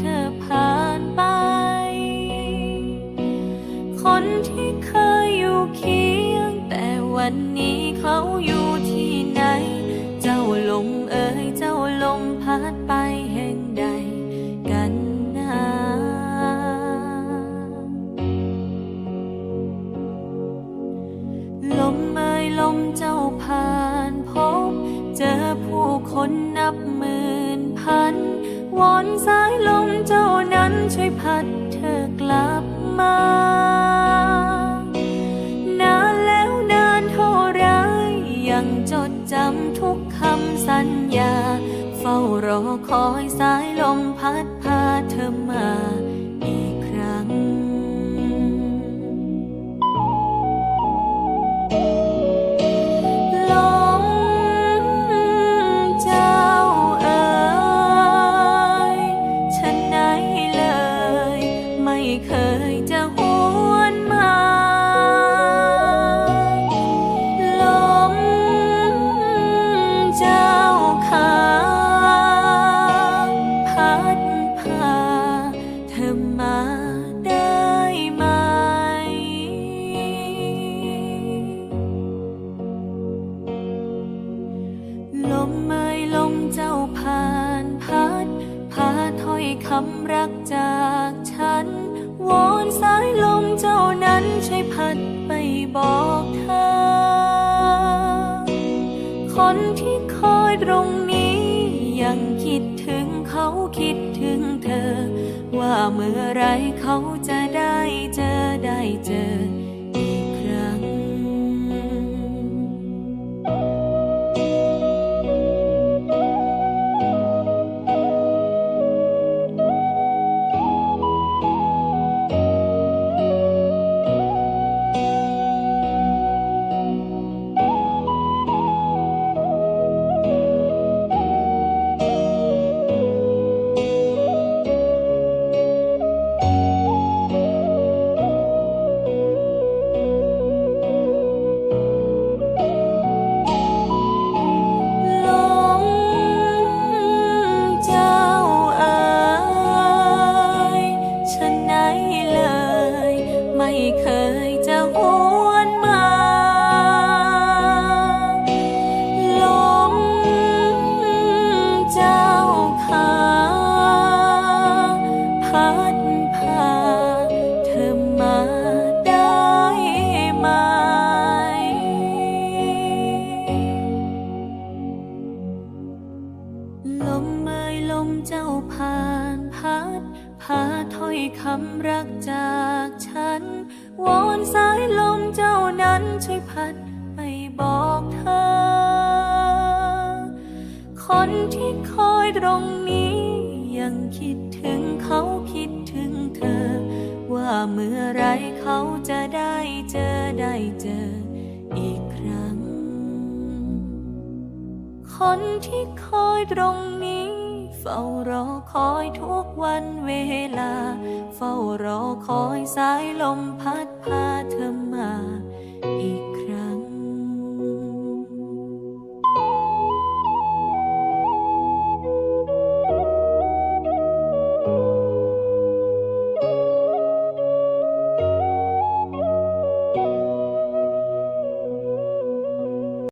เธอผ่านไป คนที่เคยอยู่เคียง แต่วันนี้เขาอยู่ที่ไหน เจ้าลงเอ่ยเจ้าลงพัดไปแห่งใดกันนะลมเอ่ยลมเจ้าผ่านพบ เจอผู้คนนับหมื่นพัน วอนสายลมเจ้านั้นช่วยพัดเธอกลับมา นานแล้วนานเท่าไรยังจดจำทุกคำสัญญา เฝ้ารอคอยสายลมพัดพาเธอมา เคยเจ คนที่คอยตรงนี้ ยังคิดถึงเขาคิดถึงเธอ ว่าเมื่อไรเขาจะได้เจอได้เจอาถ้อยคำรักจากฉัน วอนสายลมเจ้านั้นช่วยพัดไปบอกเธอ คนที่คอยตรงนี้ ยังคิดถึงเขาคิดถึงเธอ ว่าเมื่อไรเขาจะได้เจอได้เจออีกครั้ง คนที่คอยตรงนี้ ฝ้ารอคอยทุกวันเวลา เฝ้ารอคอยสายลมพัดพาเธอมาอีก